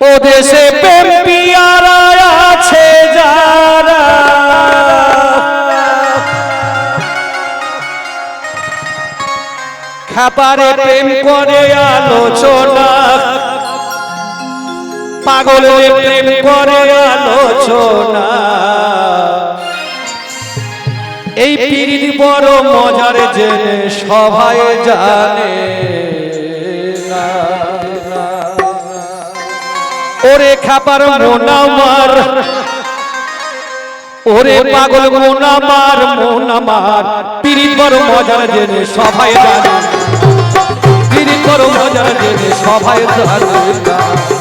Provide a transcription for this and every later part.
ও দেশে প্রেম পিয়ারা আছে যারা। খাপারে প্রেম করে আলোচনা। পাগলে প্রেম করে আলোচনা। এই পীড়িত বড় মজার জেনে সবাই জানে না। ওরে খাবার মোনামার ওরে পাগল মোনামার মোনামার পিরি বড় মজার জেনে সবাই জানে। পিরি বড় মজার জেনে সবাই জানে।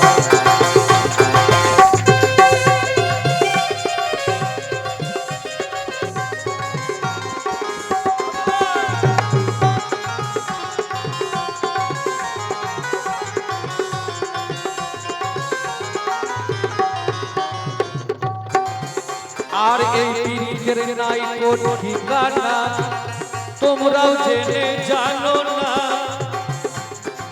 আর এই পীড়িতের নাই কোন ঠিকানা? তোমরাও জেনে জানো না।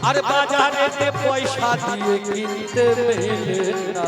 আর বাজারে পয়সা দিয়ে কিনতে মেলে না।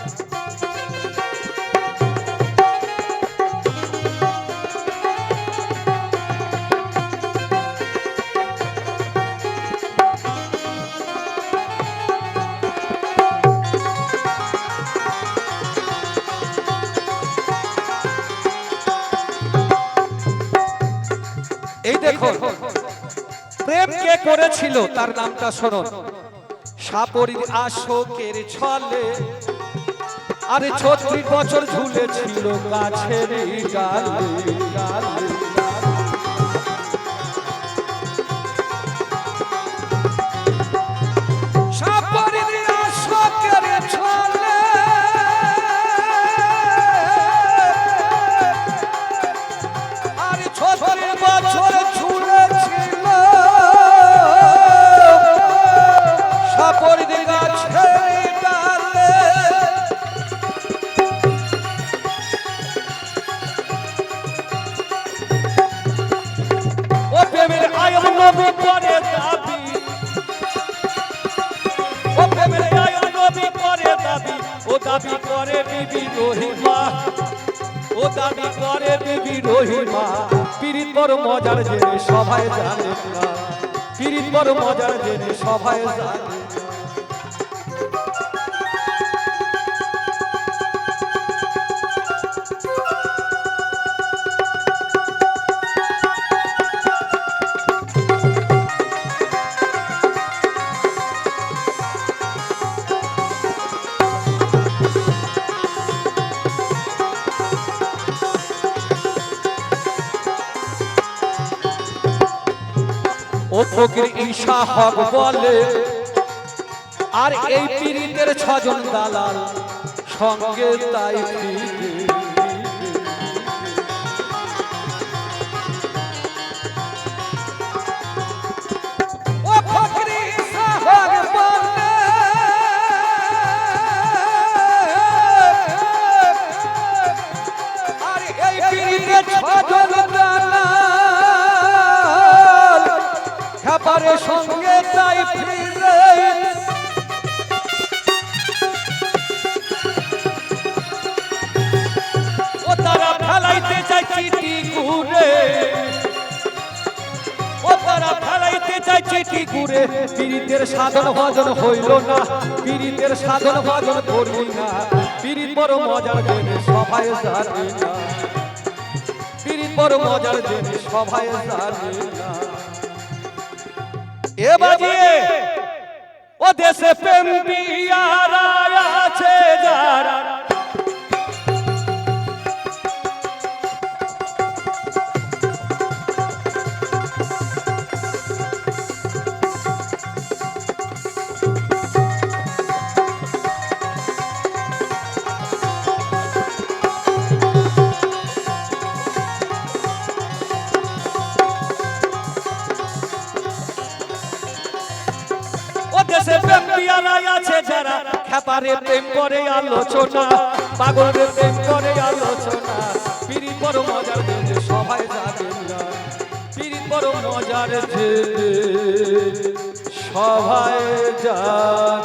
দেখুন। প্রেম কে করেছিল? তার নামটা শোনো সাপরির আশোকের ছলে আরে ছত্রিশ বছর ঝুলেছিল গাছের গালে ডালে। বড় মজার জেনে সবাই জানে পীড়িত বড় মজার জেনে সবাই জানে ফকির ঈশা হক বলে। আর এই পীড়িতের ছজন দালাল সঙ্গে তাই ছজন আমার সঙ্গে তাই ফিরে ও তারা ফেলাইতে চাই চিঠি ঘুরে। ও তারা ফেলাইতে চাই চিঠি ঘুরে। পীড়িতের সাধন ভজন হইল না, পীড়িতের সাধন ভজন করবি না। পীড়িত বড় মজার দেবে সবাই জানি না। পীড়িত বড় মজার দেবে সবাই জানি না। এ বাজিয়ে ও দেশে প্রেম বিয়ারা আছে যারা। খেপারে প্রেম করে আলোচনা, পাগলের প্রেম করে আলোচনা। পিড়ি বড় মজার জেনে সবাই যাবে না। পিড়ি বড় মজার জেনে সবাই জানে